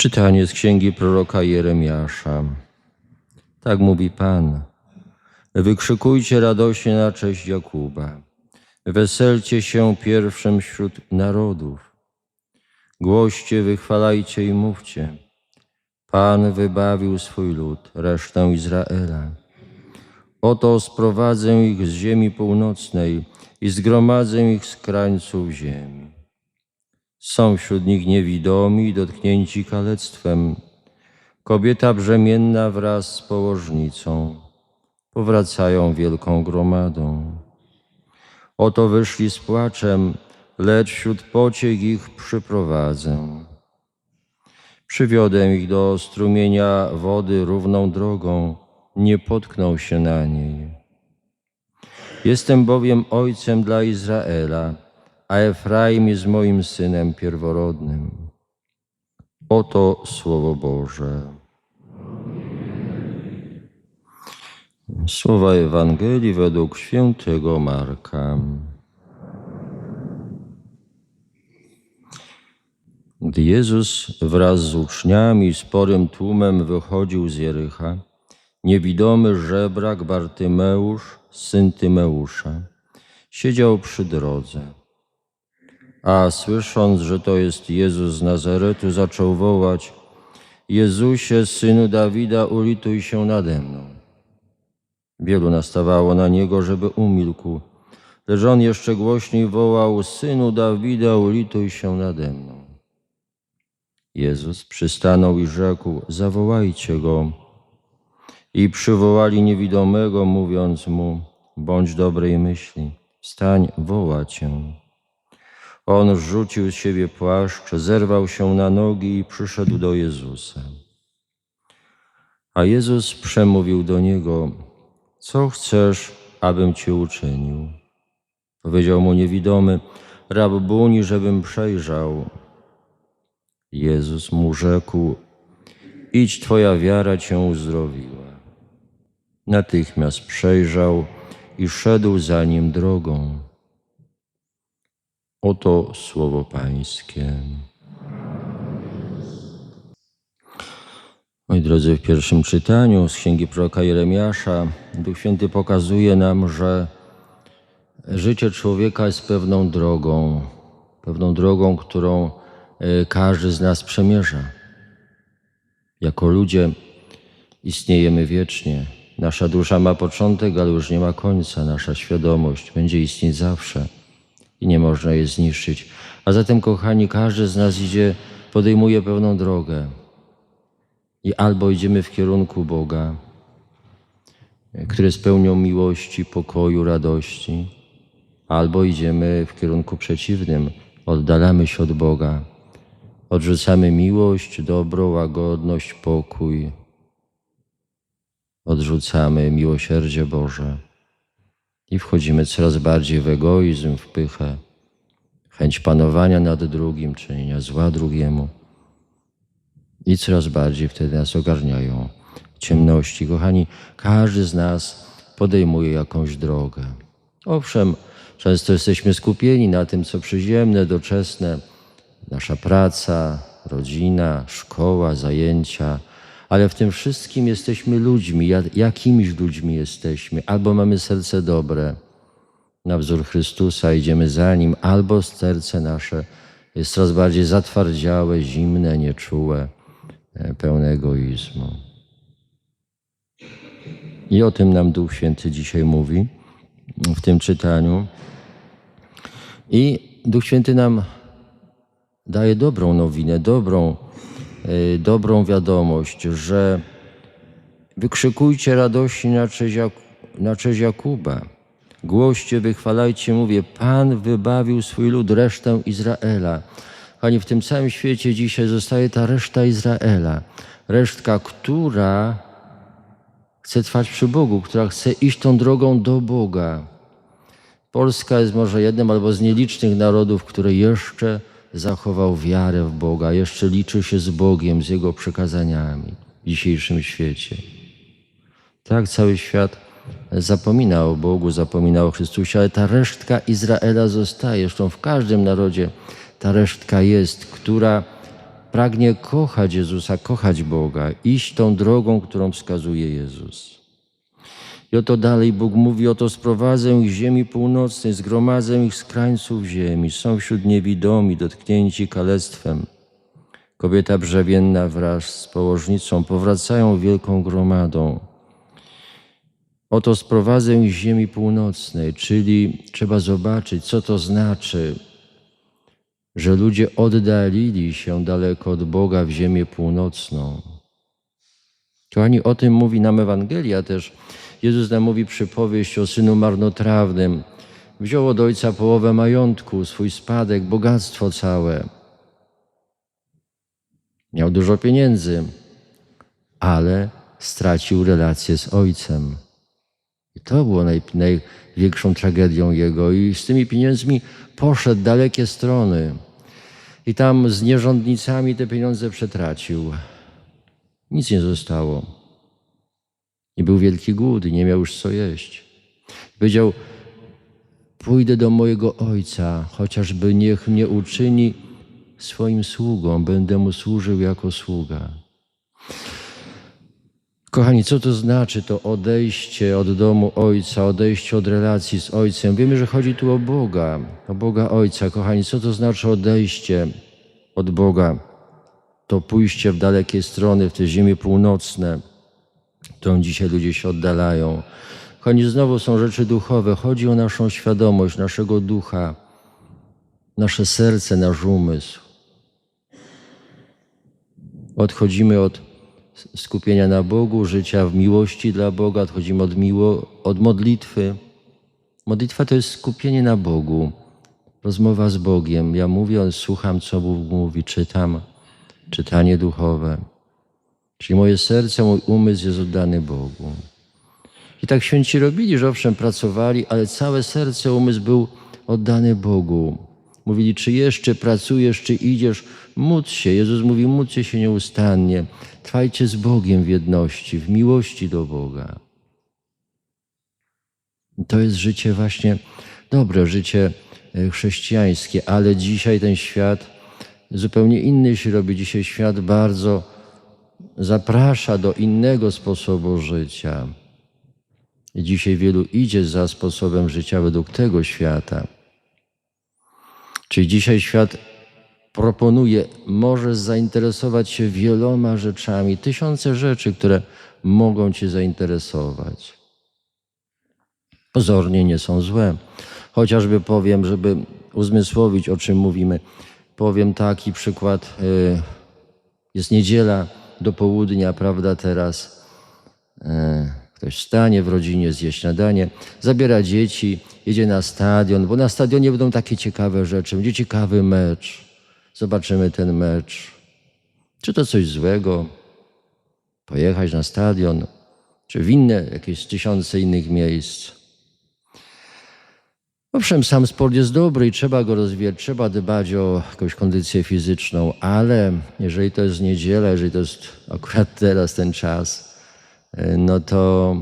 Czytanie z księgi proroka Jeremiasza. Tak mówi Pan. Wykrzykujcie radośnie na cześć Jakuba. Weselcie się pierwszym wśród narodów. Głoście, wychwalajcie i mówcie. Pan wybawił swój lud, resztę Izraela. Oto sprowadzę ich z ziemi północnej i zgromadzę ich z krańców ziemi. Są wśród nich niewidomi dotknięci kalectwem. Kobieta brzemienna wraz z położnicą powracają wielką gromadą. Oto wyszli z płaczem, lecz wśród pociech ich przyprowadzę. Przywiodę ich do strumienia wody równą drogą, nie potkną się na niej. Jestem bowiem ojcem dla Izraela, a Efraim jest moim synem pierworodnym. Oto Słowo Boże. Słowa Ewangelii według świętego Marka. Gdy Jezus wraz z uczniami i sporym tłumem wychodził z Jericha, niewidomy żebrak Bartymeusz, syn Tymeusza, siedział przy drodze. A słysząc, że to jest Jezus z Nazaretu, zaczął wołać: Jezusie, synu Dawida, ulituj się nade mną. Wielu nastawało na niego, żeby umilkł, lecz on jeszcze głośniej wołał: Synu Dawida, ulituj się nade mną. Jezus przystanął i rzekł: Zawołajcie go. I przywołali niewidomego, mówiąc mu: Bądź dobrej myśli, wstań, woła cię. On rzucił z siebie płaszcz, zerwał się na nogi i przyszedł do Jezusa. A Jezus przemówił do niego: Co chcesz, abym ci uczynił? Powiedział mu niewidomy: Rabbuni, żebym przejrzał. Jezus mu rzekł: Idź, twoja wiara cię uzdrowiła. Natychmiast przejrzał i szedł za nim drogą. Oto słowo Pańskie. Moi drodzy, w pierwszym czytaniu z księgi proroka Jeremiasza Duch Święty pokazuje nam, że życie człowieka jest pewną drogą, pewną drogą, którą e, każdy z nas przemierza. Jako ludzie istniejemy wiecznie. Nasza dusza ma początek, ale już nie ma końca. Nasza świadomość będzie istnieć zawsze i nie można jej zniszczyć. A zatem, kochani, każdy z nas idzie, podejmuje pewną drogę. I albo idziemy w kierunku Boga, który jest pełnią miłości, pokoju, radości, albo idziemy w kierunku przeciwnym, oddalamy się od Boga, odrzucamy miłość, dobro, łagodność, pokój, odrzucamy miłosierdzie Boże i wchodzimy coraz bardziej w egoizm, w pychę, chęć panowania nad drugim, czynienia zła drugiemu. I coraz bardziej wtedy nas ogarniają ciemności. Kochani, każdy z nas podejmuje jakąś drogę. Owszem, często jesteśmy skupieni na tym, co przyziemne, doczesne, nasza praca, rodzina, szkoła, zajęcia, ale w tym wszystkim jesteśmy ludźmi, ja- jakimiś ludźmi jesteśmy. Albo mamy serce dobre, na wzór Chrystusa, idziemy za Nim, albo serce nasze jest coraz bardziej zatwardziałe, zimne, nieczułe, e, pełne egoizmu. I o tym nam Duch Święty dzisiaj mówi w tym czytaniu. I Duch Święty nam daje dobrą nowinę, dobrą, dobrą wiadomość, że wykrzykujcie radości na cześć, Jak- na cześć Jakuba. Głoście, wychwalajcie, mówię, Pan wybawił swój lud, resztę Izraela. Pani, w tym całym świecie dzisiaj zostaje ta reszta Izraela. Resztka, która chce trwać przy Bogu, która chce iść tą drogą do Boga. Polska jest może jednym albo z nielicznych narodów, który jeszcze zachował wiarę w Boga, jeszcze liczy się z Bogiem, z Jego przekazaniami w dzisiejszym świecie. Tak, cały świat zapomina o Bogu, zapomina o Chrystusie, ale ta resztka Izraela zostaje. Zresztą w każdym narodzie ta resztka jest, która pragnie kochać Jezusa, kochać Boga, iść tą drogą, którą wskazuje Jezus. I oto dalej Bóg mówi, oto sprowadzę ich z ziemi północnej, zgromadzę ich z krańców ziemi. Są wśród niewidomi, dotknięci kalectwem. Kobieta brzewienna wraz z położnicą powracają wielką gromadą. Oto sprowadzę ich z ziemi północnej, czyli trzeba zobaczyć, co to znaczy, że ludzie oddalili się daleko od Boga w ziemię północną. Kochani, o tym mówi nam Ewangelia też. Jezus nam mówi przypowieść o synu marnotrawnym. Wziął od ojca połowę majątku, swój spadek, bogactwo całe. Miał dużo pieniędzy, ale stracił relację z ojcem. I to było naj, największą tragedią jego. I z tymi pieniędzmi poszedł dalekie strony. I tam z nierządnicami te pieniądze przetracił. Nic nie zostało. I był wielki głód i nie miał już co jeść. Powiedział: Pójdę do mojego ojca, chociażby niech mnie uczyni swoim sługą, będę mu służył jako sługa. Kochani, co to znaczy to odejście od domu Ojca, odejście od relacji z Ojcem? Wiemy, że chodzi tu o Boga, o Boga Ojca. Kochani, co to znaczy odejście od Boga? To pójście w dalekie strony, w te ziemie północne, którą dzisiaj ludzie się oddalają. Kochani, znowu są rzeczy duchowe. Chodzi o naszą świadomość, naszego ducha, nasze serce, nasz umysł. Odchodzimy od skupienia na Bogu, życia w miłości dla Boga, odchodzimy od, miło, od modlitwy. Modlitwa to jest skupienie na Bogu, rozmowa z Bogiem. Ja mówię, słucham, co Bóg mówi, czytam, czytanie duchowe. Czyli moje serce, mój umysł jest oddany Bogu. I tak święci robili, że owszem, pracowali, ale całe serce, umysł był oddany Bogu. Mówili, czy jeszcze pracujesz, czy idziesz, módl się. Jezus mówi, módlcie się nieustannie. Trwajcie z Bogiem w jedności, w miłości do Boga. To jest życie właśnie dobre, życie e, chrześcijańskie, ale dzisiaj ten świat zupełnie inny się robi. Dzisiaj świat bardzo zaprasza do innego sposobu życia. I dzisiaj wielu idzie za sposobem życia według tego świata. Czyli dzisiaj świat proponuje, możesz zainteresować się wieloma rzeczami, tysiące rzeczy, które mogą Cię zainteresować. Pozornie nie są złe. Chociażby powiem, żeby uzmysłowić, o czym mówimy, powiem taki przykład. Y, jest niedziela do południa, prawda, teraz. Y, ktoś wstanie w rodzinie, zje śniadanie, zabiera dzieci, jedzie na stadion, bo na stadionie będą takie ciekawe rzeczy, będzie ciekawy mecz. Zobaczymy ten mecz. Czy to coś złego? Pojechać na stadion, czy w inne, jakieś tysiące innych miejsc. Owszem, sam sport jest dobry i trzeba go rozwijać, trzeba dbać o jakąś kondycję fizyczną, ale jeżeli to jest niedziela, jeżeli to jest akurat teraz ten czas, no to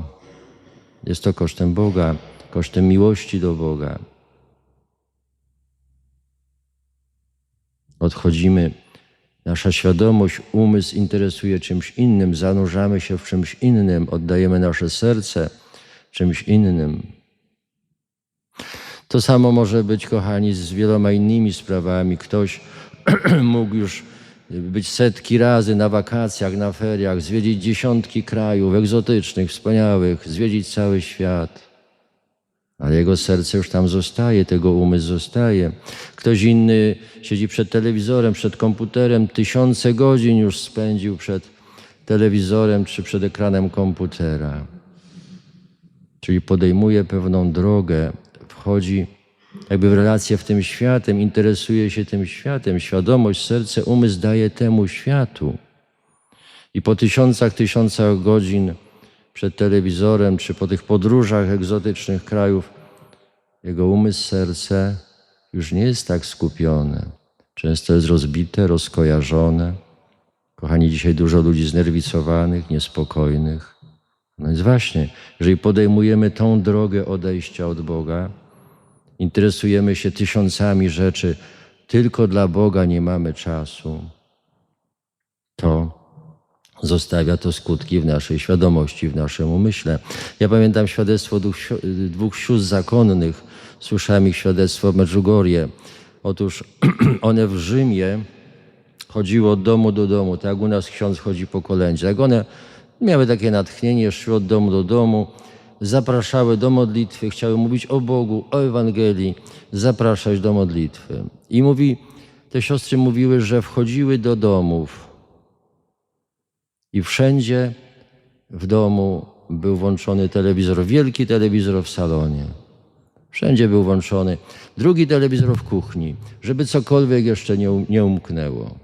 jest to kosztem Boga, kosztem miłości do Boga. Odchodzimy, nasza świadomość, umysł interesuje czymś innym, zanurzamy się w czymś innym, oddajemy nasze serce czymś innym. To samo może być, kochani, z wieloma innymi sprawami. Ktoś mógł już być setki razy na wakacjach, na feriach, zwiedzić dziesiątki krajów egzotycznych, wspaniałych, zwiedzić cały świat. Ale jego serce już tam zostaje, tego umysł zostaje. Ktoś inny siedzi przed telewizorem, przed komputerem, tysiące godzin już spędził przed telewizorem czy przed ekranem komputera. Czyli podejmuje pewną drogę, wchodzi jakby w relację w tym światem, interesuje się tym światem. Świadomość, serce, umysł daje temu światu. I po tysiącach, tysiącach godzin przed telewizorem, czy po tych podróżach egzotycznych krajów, jego umysł, serce już nie jest tak skupione. Często jest rozbite, rozkojarzone. Kochani, dzisiaj dużo ludzi znerwicowanych, niespokojnych. No więc właśnie, jeżeli podejmujemy tą drogę odejścia od Boga, interesujemy się tysiącami rzeczy, tylko dla Boga nie mamy czasu. to zostawia to skutki w naszej świadomości, w naszym umyśle. Ja pamiętam świadectwo dwóch, dwóch sióstr zakonnych, słyszałem ich świadectwo w Medjugorje. Otóż one w Rzymie chodziły od domu do domu, tak jak u nas ksiądz chodzi po kolędzie. Jak one miały takie natchnienie, szły od domu do domu, zapraszały do modlitwy, chciały mówić o Bogu, o Ewangelii, zapraszać do modlitwy. I mówi, te siostry mówiły, że wchodziły do domów i wszędzie w domu był włączony telewizor, wielki telewizor w salonie. Wszędzie był włączony. Drugi telewizor w kuchni, żeby cokolwiek jeszcze nie, nie umknęło.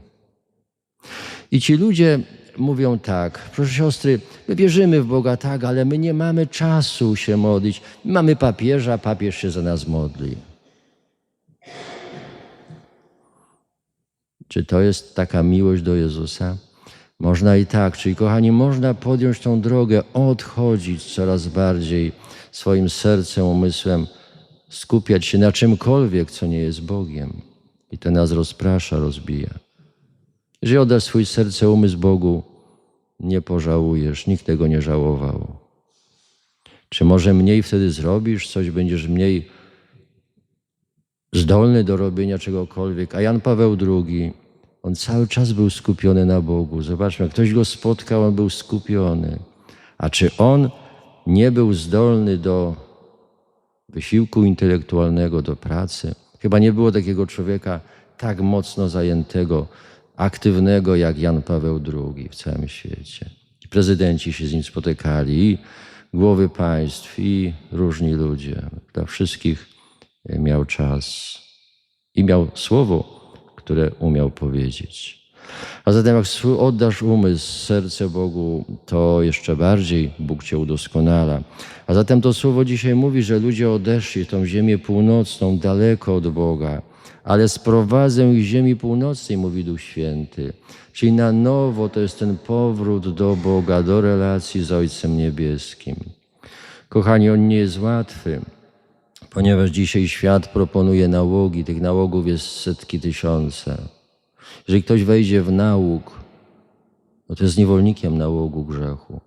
I ci ludzie mówią tak, proszę siostry, my wierzymy w Boga, tak, ale my nie mamy czasu się modlić. Mamy papieża, papież się za nas modli. Czy to jest taka miłość do Jezusa? Można i tak. Czyli, kochani, można podjąć tą drogę, odchodzić coraz bardziej swoim sercem, umysłem, skupiać się na czymkolwiek, co nie jest Bogiem. I to nas rozprasza, rozbija. Jeżeli oddasz swój serce, umysł Bogu, nie pożałujesz. Nikt tego nie żałował. Czy może mniej wtedy zrobisz, coś będziesz mniej zdolny do robienia czegokolwiek. A Jan Paweł II, on cały czas był skupiony na Bogu. Zobaczmy, ktoś go spotkał, on był skupiony. A czy on nie był zdolny do wysiłku intelektualnego, do pracy? Chyba nie było takiego człowieka tak mocno zajętego, aktywnego jak Jan Paweł II w całym świecie. Prezydenci się z nim spotykali, i głowy państw, i różni ludzie. Dla wszystkich miał czas i miał słowo, które umiał powiedzieć. A zatem, jak swój oddasz umysł, serce Bogu, to jeszcze bardziej Bóg cię udoskonala. A zatem to słowo dzisiaj mówi, że ludzie odeszli w tą ziemię północną, daleko od Boga, ale sprowadzę ich z ziemi północnej, mówi Duch Święty. Czyli na nowo to jest ten powrót do Boga, do relacji z Ojcem Niebieskim. Kochani, on nie jest łatwy ponieważ dzisiaj świat proponuje nałogi, tych nałogów jest setki tysiące. Jeżeli ktoś wejdzie w nałóg, no to jest niewolnikiem nałogu grzechu.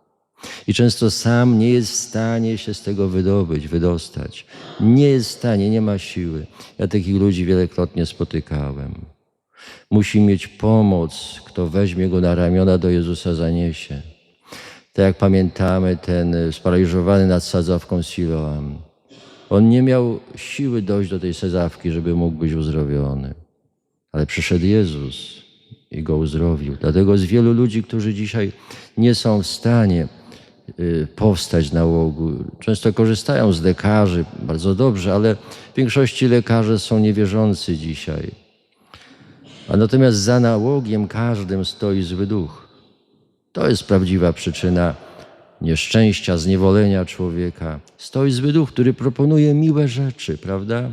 I często sam nie jest w stanie się z tego wydobyć, wydostać. Nie jest w stanie, nie ma siły. Ja takich ludzi wielokrotnie spotykałem. Musi mieć pomoc, kto weźmie go na ramiona, do Jezusa zaniesie. Tak jak pamiętamy, ten sparaliżowany nad sadzawką Siloam. On nie miał siły dojść do tej sadzawki, żeby mógł być uzdrowiony. Ale przyszedł Jezus i go uzdrowił. Dlatego jest wielu ludzi, którzy dzisiaj nie są w stanie powstać z nałogu. Często korzystają z lekarzy, bardzo dobrze, ale w większości lekarze są niewierzący dzisiaj. A natomiast za nałogiem każdym stoi zły duch. To jest prawdziwa przyczyna nieszczęścia, zniewolenia człowieka. Stoi zły duch, który proponuje miłe rzeczy, prawda?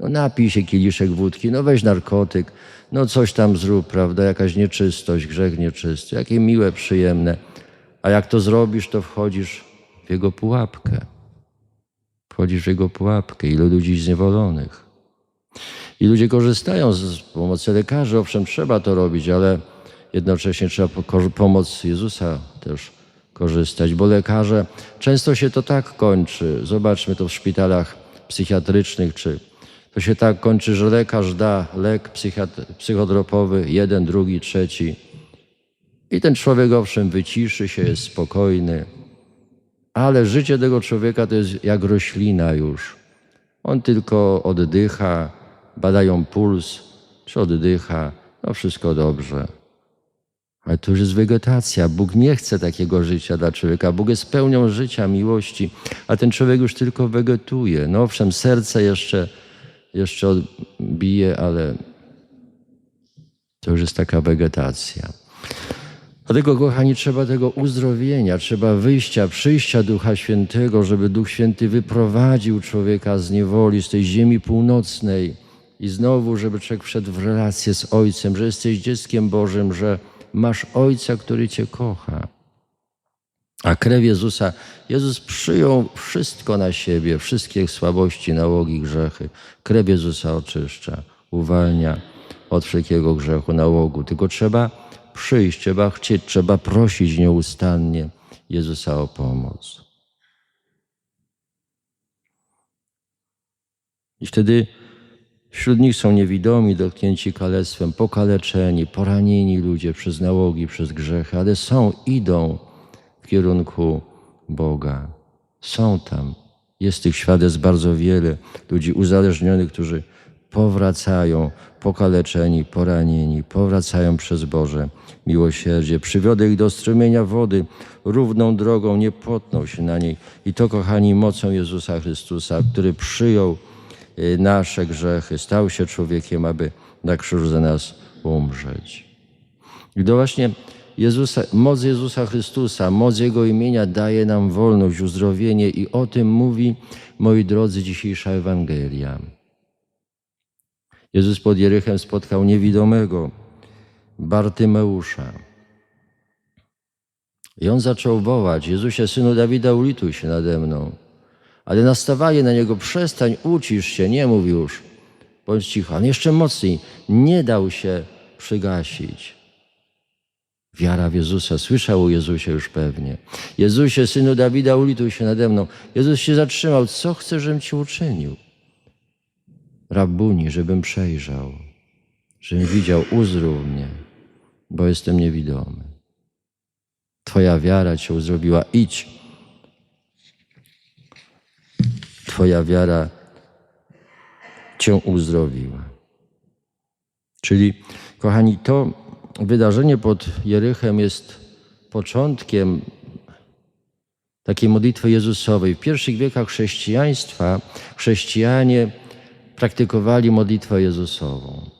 No napij się kieliszek wódki, no weź narkotyk, no coś tam zrób, prawda? Jakaś nieczystość, grzech nieczysty, jakie miłe, przyjemne. A jak to zrobisz, to wchodzisz w jego pułapkę. Wchodzisz w jego pułapkę. Ilu ludzi zniewolonych. I ludzie korzystają z pomocy lekarzy. Owszem, trzeba to robić, ale jednocześnie trzeba pomoc Jezusa też korzystać, bo lekarze często się to tak kończy. Zobaczmy to w szpitalach psychiatrycznych, czy to się tak kończy, że lekarz da lek psychodropowy, jeden, drugi, trzeci. I ten człowiek owszem wyciszy się, jest spokojny, ale życie tego człowieka to jest jak roślina już. On tylko oddycha, badają puls, czy oddycha, no wszystko dobrze. Ale to już jest wegetacja. Bóg nie chce takiego życia dla człowieka. Bóg jest pełnią życia, miłości, a ten człowiek już tylko wegetuje. No owszem, serce jeszcze, jeszcze bije, ale to już jest taka wegetacja. Dlatego, kochani, trzeba tego uzdrowienia, trzeba wyjścia, przyjścia Ducha Świętego, żeby Duch Święty wyprowadził człowieka z niewoli, z tej ziemi północnej i znowu, żeby człowiek wszedł w relację z Ojcem, że jesteś dzieckiem Bożym, że masz Ojca, który Cię kocha. A krew Jezusa, Jezus przyjął wszystko na siebie, wszystkie słabości, nałogi, grzechy. Krew Jezusa oczyszcza, uwalnia od wszelkiego grzechu, nałogu. Tylko trzeba przyjść, trzeba chcieć, trzeba prosić nieustannie Jezusa o pomoc. I wtedy wśród nich są niewidomi, dotknięci kalectwem, pokaleczeni, poranieni ludzie przez nałogi, przez grzechy, ale są, idą w kierunku Boga. Są tam. Jest tych świadectw bardzo wiele, ludzi uzależnionych, którzy powracają, pokaleczeni, poranieni, powracają przez Boże miłosierdzie. Przywiodę ich do strumienia wody, równą drogą, nie potną się na niej. I to, kochani, mocą Jezusa Chrystusa, który przyjął y, nasze grzechy, stał się człowiekiem, aby na krzyżu za nas umrzeć. I to właśnie Jezusa, moc Jezusa Chrystusa, moc Jego imienia daje nam wolność, uzdrowienie i o tym mówi, moi drodzy, dzisiejsza Ewangelia. Jezus pod Jerychem spotkał niewidomego Bartymeusza. I on zaczął wołać, Jezusie, Synu Dawida, ulituj się nade mną. Ale nastawanie na niego, przestań, ucisz się, nie mów już, bądź cicho. On jeszcze mocniej, nie dał się przygasić. Wiara w Jezusa, słyszał o Jezusie już pewnie. Jezusie, Synu Dawida, ulituj się nade mną. Jezus się zatrzymał, co chcesz, żebym ci uczynił? Rabuni, żebym przejrzał, żebym widział, uzdrów mnie, bo jestem niewidomy. Twoja wiara cię uzdrowiła, idź. Twoja wiara cię uzdrowiła. Czyli, kochani, to wydarzenie pod Jerychem jest początkiem takiej modlitwy Jezusowej. W pierwszych wiekach chrześcijaństwa chrześcijanie praktykowali modlitwę Jezusową.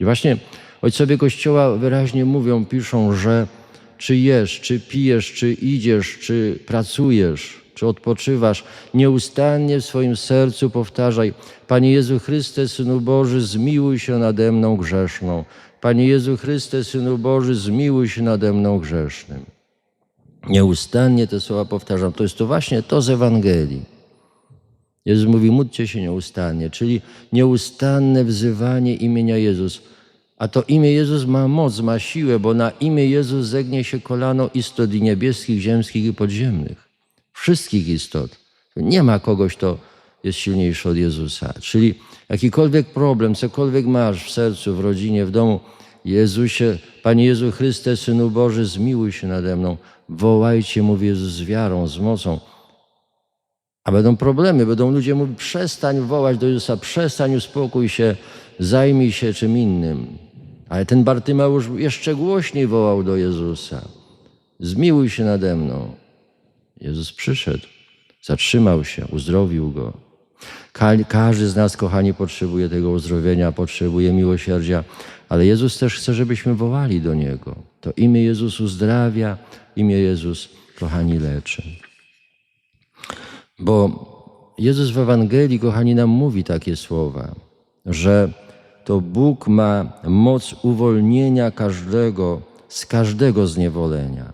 I właśnie ojcowie Kościoła wyraźnie mówią, piszą, że czy jesz, czy pijesz, czy idziesz, czy pracujesz, czy odpoczywasz, nieustannie w swoim sercu powtarzaj: Panie Jezu Chryste, Synu Boży, zmiłuj się nade mną grzeszną. Panie Jezu Chryste, Synu Boży, zmiłuj się nade mną grzesznym. Nieustannie te słowa powtarzam. To jest to właśnie to z Ewangelii. Jezus mówi, módlcie się nieustannie, czyli nieustanne wzywanie imienia Jezus. A to imię Jezus ma moc, ma siłę, bo na imię Jezus zegnie się kolano istot i niebieskich, ziemskich i podziemnych. Wszystkich istot. Nie ma kogoś, kto jest silniejszy od Jezusa. Czyli jakikolwiek problem, cokolwiek masz w sercu, w rodzinie, w domu, Jezusie, Panie Jezu Chryste, Synu Boży, zmiłuj się nade mną. Wołajcie, mówi Jezus, z wiarą, z mocą. A będą problemy, będą ludzie mówić, przestań wołać do Jezusa, przestań, uspokój się, zajmij się czym innym. Ale ten Bartymeusz jeszcze głośniej wołał do Jezusa. Zmiłuj się nade mną. Jezus przyszedł, zatrzymał się, uzdrowił go. Ka- każdy z nas, kochani, potrzebuje tego uzdrowienia, potrzebuje miłosierdzia, ale Jezus też chce, żebyśmy wołali do Niego. To imię Jezus uzdrawia, imię Jezus, kochani, leczy. Bo Jezus w Ewangelii, kochani, nam mówi takie słowa, że to Bóg ma moc uwolnienia każdego z każdego zniewolenia.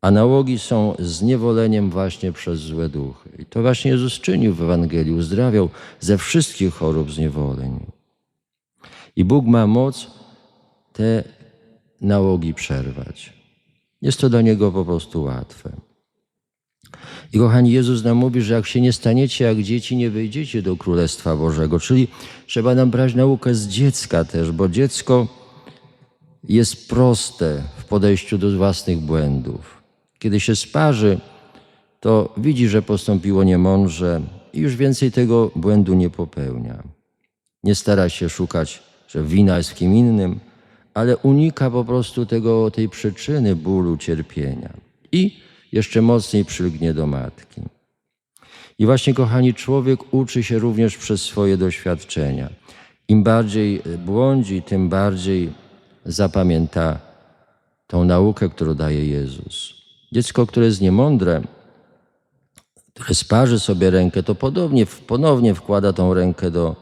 A nałogi są zniewoleniem właśnie przez złe duchy. I to właśnie Jezus czynił w Ewangelii, uzdrawiał ze wszystkich chorób zniewoleń. I Bóg ma moc te nałogi przerwać. Jest to dla Niego po prostu łatwe. I kochani, Jezus nam mówi, że jak się nie staniecie jak dzieci, nie wejdziecie do Królestwa Bożego. Czyli trzeba nam brać naukę z dziecka też, bo dziecko jest proste w podejściu do własnych błędów. Kiedy się sparzy, to widzi, że postąpiło niemądrze i już więcej tego błędu nie popełnia. Nie stara się szukać, że wina jest w kim innym, ale unika po prostu tego, tej przyczyny bólu, cierpienia. I jeszcze mocniej przylgnie do matki. I właśnie, kochani, człowiek uczy się również przez swoje doświadczenia. Im bardziej błądzi, tym bardziej zapamięta tą naukę, którą daje Jezus. Dziecko, które jest niemądre, które sparzy sobie rękę, to podobnie, ponownie wkłada tą rękę do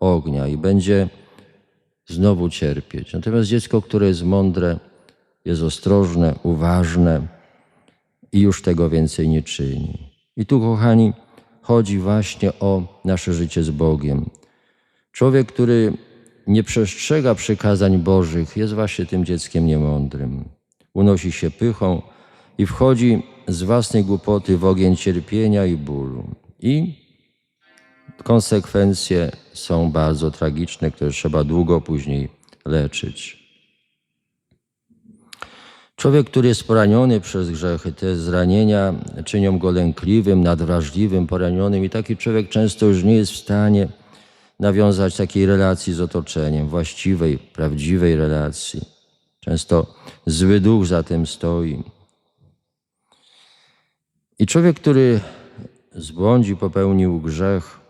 ognia i będzie znowu cierpieć. Natomiast dziecko, które jest mądre, jest ostrożne, uważne i już tego więcej nie czyni. I tu, kochani, chodzi właśnie o nasze życie z Bogiem. Człowiek, który nie przestrzega przykazań Bożych, jest właśnie tym dzieckiem niemądrym. Unosi się pychą i wchodzi z własnej głupoty w ogień cierpienia i bólu. I konsekwencje są bardzo tragiczne, które trzeba długo później leczyć. Człowiek, który jest poraniony przez grzechy, te zranienia czynią go lękliwym, nadwrażliwym, poranionym, i taki człowiek często już nie jest w stanie nawiązać takiej relacji z otoczeniem, właściwej, prawdziwej relacji. Często zły duch za tym stoi. I człowiek, który zbłądzi, popełnił grzech,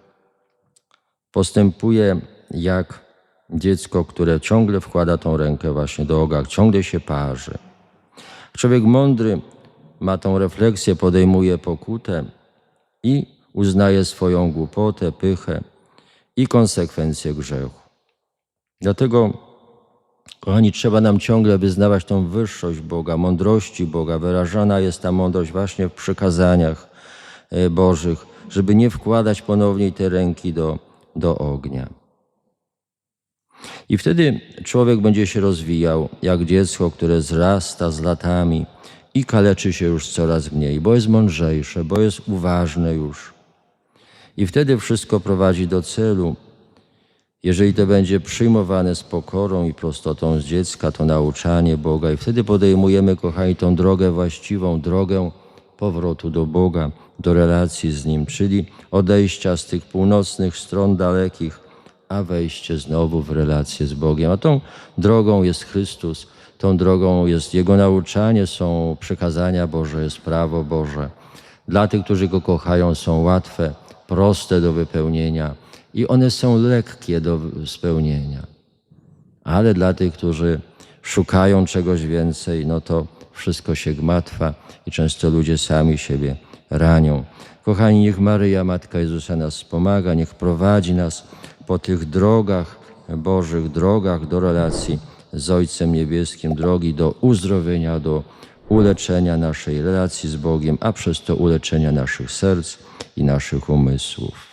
postępuje jak dziecko, które ciągle wkłada tą rękę właśnie do oga, ciągle się parzy. Człowiek mądry ma tą refleksję, podejmuje pokutę i uznaje swoją głupotę, pychę i konsekwencje grzechu. Dlatego, kochani, trzeba nam ciągle wyznawać tą wyższość Boga, mądrości Boga. Wyrażana jest ta mądrość właśnie w przykazaniach e, Bożych, żeby nie wkładać ponownie tej ręki do, do ognia. I wtedy człowiek będzie się rozwijał jak dziecko, które wzrasta z latami i kaleczy się już coraz mniej, bo jest mądrzejsze, bo jest uważne już. I wtedy wszystko prowadzi do celu. Jeżeli to będzie przyjmowane z pokorą i prostotą z dziecka, to nauczanie Boga, i wtedy podejmujemy, kochani, tą drogę właściwą, drogę powrotu do Boga, do relacji z Nim, czyli odejścia z tych północnych stron dalekich, a wejście znowu w relację z Bogiem. A tą drogą jest Chrystus, tą drogą jest Jego nauczanie, są przekazania Boże, jest prawo Boże. Dla tych, którzy Go kochają, są łatwe, proste do wypełnienia i one są lekkie do spełnienia. Ale dla tych, którzy szukają czegoś więcej, no to wszystko się gmatwa i często ludzie sami siebie ranią. Kochani, niech Maryja, Matka Jezusa nas wspomaga, niech prowadzi nas po tych drogach, Bożych drogach do relacji z Ojcem Niebieskim, drogi do uzdrowienia, do uleczenia naszej relacji z Bogiem, a przez to uleczenia naszych serc i naszych umysłów.